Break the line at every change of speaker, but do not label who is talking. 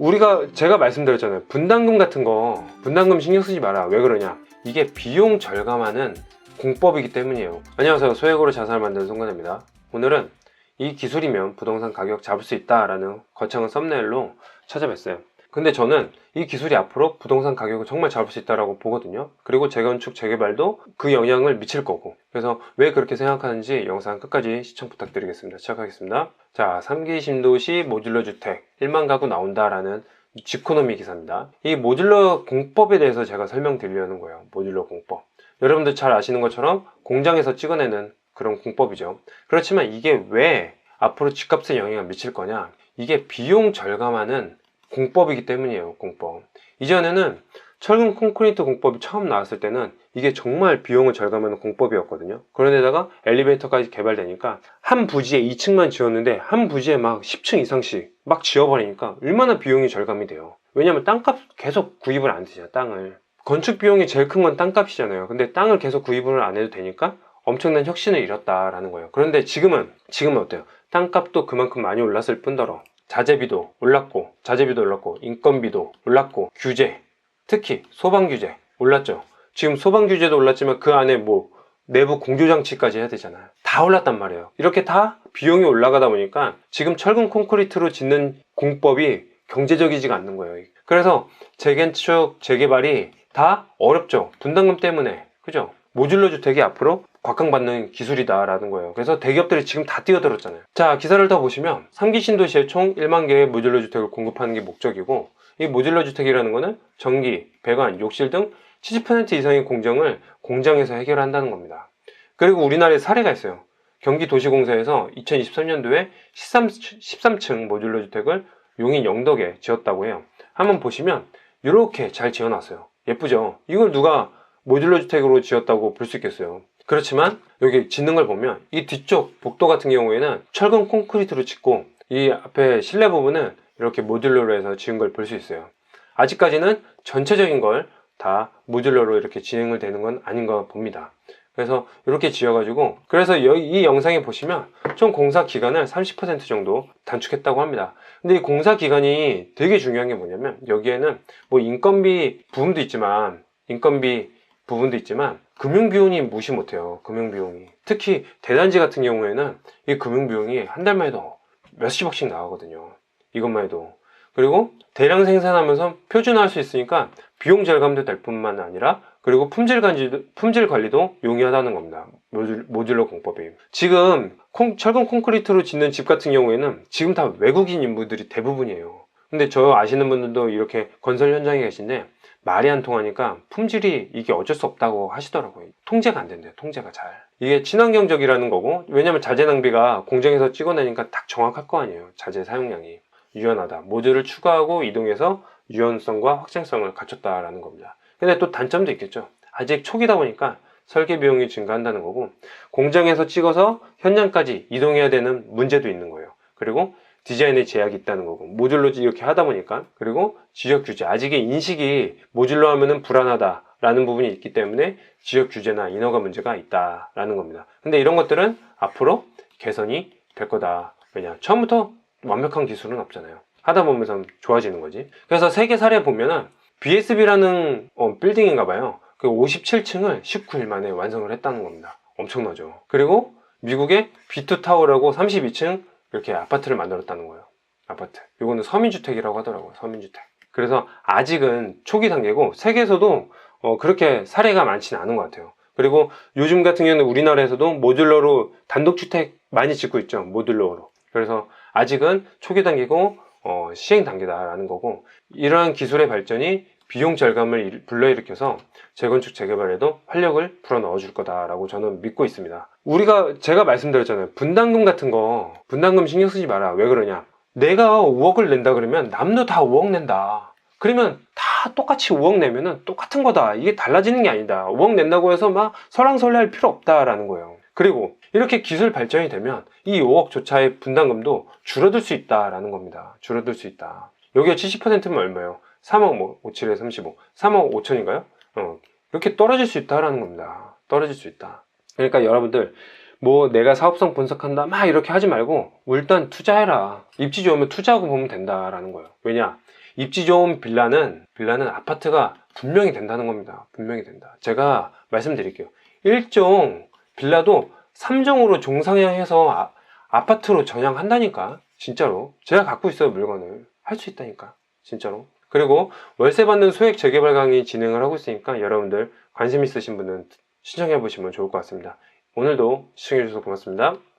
우리가 제가 말씀드렸잖아요. 분담금 같은 거 분담금 신경 쓰지 마라. 왜 그러냐? 이게 비용 절감하는 공법이기 때문이에요. 안녕하세요. 소액으로 자산을 만드는 송건입니다. 오늘은 이 기술이면 부동산 가격 잡을 수 있다라는 거창한 썸네일로 찾아뵀어요. 근데 저는 이 기술이 앞으로 부동산 가격을 정말 잡을 수 있다고 보거든요. 그리고 재건축, 재개발도 그 영향을 미칠 거고. 그래서 왜 그렇게 생각하는지 영상 끝까지 시청 부탁드리겠습니다. 시작하겠습니다. 자, 3기 신도시 모듈러 주택 1만 가구 나온다라는 지코노미 기사입니다. 이 모듈러 공법에 대해서 제가 설명드리려는 거예요. 모듈러 공법. 여러분들 잘 아시는 것처럼 공장에서 찍어내는 그런 공법이죠. 그렇지만 이게 왜 앞으로 집값에 영향을 미칠 거냐? 이게 비용 절감하는 공법이기 때문이에요. 공법. 이전에는 철근 콘크리트 공법이 처음 나왔을 때는 이게 정말 비용을 절감하는 공법이었거든요. 그런데다가 엘리베이터까지 개발되니까 한 부지에 2층만 지었는데 한 부지에 막 10층 이상씩 막 지어버리니까 얼마나 비용이 절감이 돼요. 왜냐면 땅값 계속 구입을 안 되잖아, 땅을. 건축 비용이 제일 큰 건 땅값이잖아요. 근데 땅을 계속 구입을 안 해도 되니까 엄청난 혁신을 이뤘다라는 거예요. 그런데 지금은, 지금은 어때요? 땅값도 그만큼 많이 올랐을 뿐더러 자재비도 올랐고, 자재비도 올랐고, 인건비도 올랐고, 규제, 특히 소방 규제 올랐죠. 지금 소방 규제도 올랐지만 그 안에 뭐 내부 공조장치까지 해야 되잖아요. 다 올랐단 말이에요. 이렇게 다 비용이 올라가다 보니까 지금 철근 콘크리트로 짓는 공법이 경제적이지가 않는 거예요. 그래서 재건축, 재개발이 다 어렵죠. 분담금 때문에. 그죠? 모듈러 주택이 앞으로 곽강받는 기술이다라는 거예요. 그래서 대기업들이 지금 다 뛰어들었잖아요. 자, 기사를 더 보시면 3기 신도시에 총 1만 개의 모듈러 주택을 공급하는 게 목적이고 이 모듈러 주택이라는 거는 전기, 배관, 욕실 등 70% 이상의 공정을 공장에서 해결한다는 겁니다. 그리고 우리나라에 사례가 있어요. 경기도시공사에서 2023년도에 13, 13층 모듈러 주택을 용인 영덕에 지었다고 해요. 한번 보시면 이렇게 잘 지어놨어요. 예쁘죠? 이걸 누가 모듈러 주택으로 지었다고 볼 수 있겠어요. 그렇지만 여기 짓는 걸 보면 이 뒤쪽 복도 같은 경우에는 철근 콘크리트로 짓고 이 앞에 실내 부분은 이렇게 모듈러로 해서 지은 걸 볼 수 있어요. 아직까지는 전체적인 걸 다 모듈러로 이렇게 진행을 되는 건 아닌가 봅니다. 그래서 이렇게 지어가지고 그래서 여- 이 영상에 보시면 총 공사 기간을 30% 정도 단축했다고 합니다. 근데 이 공사 기간이 되게 중요한 게 뭐냐면 여기에는 뭐 인건비 부분도 있지만 인건비 부분도 있지만 금융 비용이 무시 못해요. 금융 비용이 특히 대단지 같은 경우에는 이 금융 비용이 한 달만 해도 몇십억씩 나가거든요. 이것만 해도 그리고 대량 생산하면서 표준화할 수 있으니까 비용 절감도 될 뿐만 아니라 그리고 품질 관리도, 품질 관리도 용이하다는 겁니다. 모듈, 모듈러 공법이. 지금 콩- 철근 콘크리트로 짓는 집 같은 경우에는 지금 다 외국인 인부들이 대부분이에요. 근데 저 아시는 분들도 이렇게 건설 현장에 계신데 말이 안 통하니까 품질이 이게 어쩔 수 없다고 하시더라고요. 통제가 안 된대요. 통제가 잘. 이게 친환경적이라는 거고 왜냐면 자재 낭비가 공장에서 찍어내니까 딱 정확할 거 아니에요. 자재 사용량이. 유연하다. 모듈을 추가하고 이동해서 유연성과 확장성을 갖췄다라는 겁니다. 근데 또 단점도 있겠죠. 아직 초기다 보니까 설계 비용이 증가한다는 거고 공장에서 찍어서 현장까지 이동해야 되는 문제도 있는 거예요. 그리고 디자인에 제약이 있다는 거고 모듈로 이렇게 하다 보니까 그리고 지역 규제 아직의 인식이 모듈로 하면은 불안하다 라는 부분이 있기 때문에 지역 규제나 인허가 문제가 있다라는 겁니다. 근데 이런 것들은 앞으로 개선이 될 거다. 왜냐 처음부터 완벽한 기술은 없잖아요. 하다 보면서 좋아지는 거지. 그래서 세계 사례 보면은 BSB라는 어, 빌딩인가 봐요. 그 57층을 19일 만에 완성을 했다는 겁니다. 엄청나죠. 그리고 미국의 B2 타워라고 32층 이렇게 아파트를 만들었다는 거예요. 아파트. 이거는 서민주택이라고 하더라고요. 서민주택. 그래서 아직은 초기 단계고 세계에서도 어, 그렇게 사례가 많지는 않은 것 같아요. 그리고 요즘 같은 경우는 우리나라에서도 모듈러로 단독주택 많이 짓고 있죠. 모듈러로. 그래서 아직은 초기 단계고 어, 시행 단계다라는 거고 이러한 기술의 발전이 비용 절감을 일- 불러일으켜서 재건축 재개발에도 활력을 불어넣어 줄 거다라고 저는 믿고 있습니다. 우리가 제가 말씀드렸잖아요. 분담금 같은 거 분담금 신경 쓰지 마라. 왜 그러냐? 내가 5억을 낸다 그러면 남도 다 5억 낸다. 그러면 다 똑같이 5억 내면은 똑같은 거다. 이게 달라지는 게 아니다. 5억 낸다고 해서 막 설랑설레할 필요 없다라는 거예요. 그리고 이렇게 기술 발전이 되면 이 5억조차의 분담금도 줄어들 수 있다라는 겁니다. 줄어들 수 있다. 여기가 70%면 얼마예요? 3억 뭐 57에 35, 3억 5천인가요? 어, 이렇게 떨어질 수 있다라는 겁니다. 떨어질 수 있다. 그러니까 여러분들 뭐 내가 사업성 분석한다 막 이렇게 하지 말고 일단 투자해라. 입지 좋으면 투자하고 보면 된다라는 거예요. 왜냐? 입지 좋은 빌라는 빌라는 아파트가 분명히 된다는 겁니다. 분명히 된다. 제가 말씀드릴게요. 1종 빌라도 3종으로 종상향해서 아, 아파트로 전향한다니까. 진짜로. 제가 갖고 있어요, 물건을. 할 수 있다니까. 진짜로. 그리고 월세 받는 소액 재개발 강의 진행을 하고 있으니까 여러분들 관심 있으신 분은 신청해 보시면 좋을 것 같습니다. 오늘도 시청해 주셔서 고맙습니다.